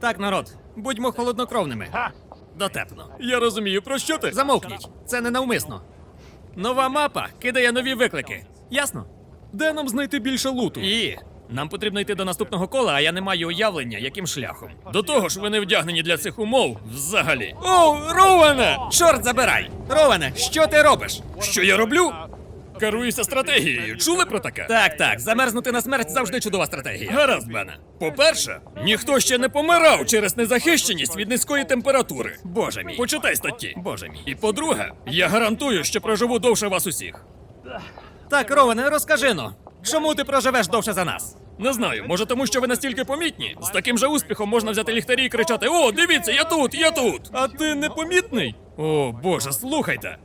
Так, народ, будьмо холоднокровними. Дотепно. Я розумію, про що ти? Замовкніть, це ненавмисно. Нова мапа кидає нові виклики. Ясно? Де нам знайти більше луту? І нам потрібно йти до наступного кола, а я не маю уявлення, яким шляхом. До того ж, ви не вдягнені для цих умов взагалі. О, Роване! Чорт забирай! Роване, що ти робиш? Що я роблю? Керуюся стратегією. Чули про таке? Так, так, замерзнути на смерть завжди чудова стратегія. Гаразд, Бене. По-перше, ніхто ще не помирав через незахищеність від низької температури. Боже мій. Почитай статті. Боже мій. І по-друге, я гарантую, що проживу довше вас усіх. Так, Роване, розкажи но. Чому ти проживеш довше за нас? Не знаю, може тому, що ви настільки помітні. З таким же успіхом можна взяти ліхтарі і кричати: О, дивіться, я тут, я тут! А ти непомітний? О, Боже, слухайте.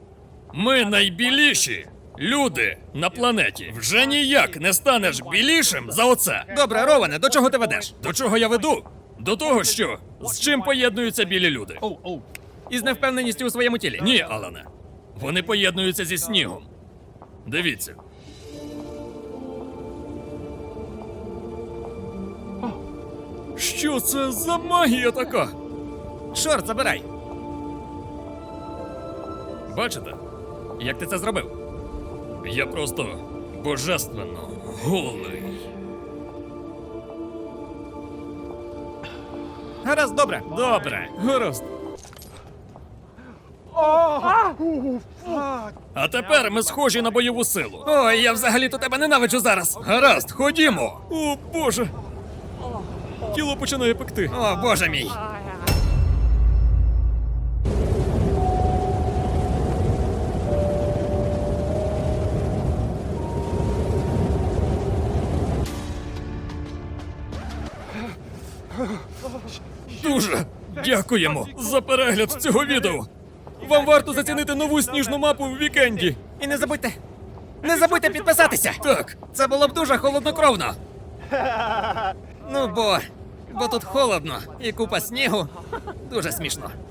Ми найбіліші люди на планеті. Вже ніяк не станеш білішим за оце. Добре, Роване, до чого ти ведеш? До чого я веду? До того, що з чим поєднуються білі люди. Із невпевненістю у своєму тілі. Ні, Алане. Вони поєднуються зі снігом. Дивіться. Що це за магія така? Чорт забирай! Бачите, як ти це зробив? Я просто божественно голий. Гаразд, добре. Добре, гаразд. А тепер ми схожі на бойову силу. Ой, я взагалі-то тебе ненавиджу зараз. Гаразд, ходімо. О, Боже. Тіло починає пекти. О, боже мій. Дуже дякуємо за перегляд цього відео. Вам варто зацінити нову сніжну мапу в вікенді. І не забудьте. Не забудьте підписатися! Так, Це було б дуже холоднокровно. Ну бо. Бо тут холодно і купа снігу. Дуже смішно.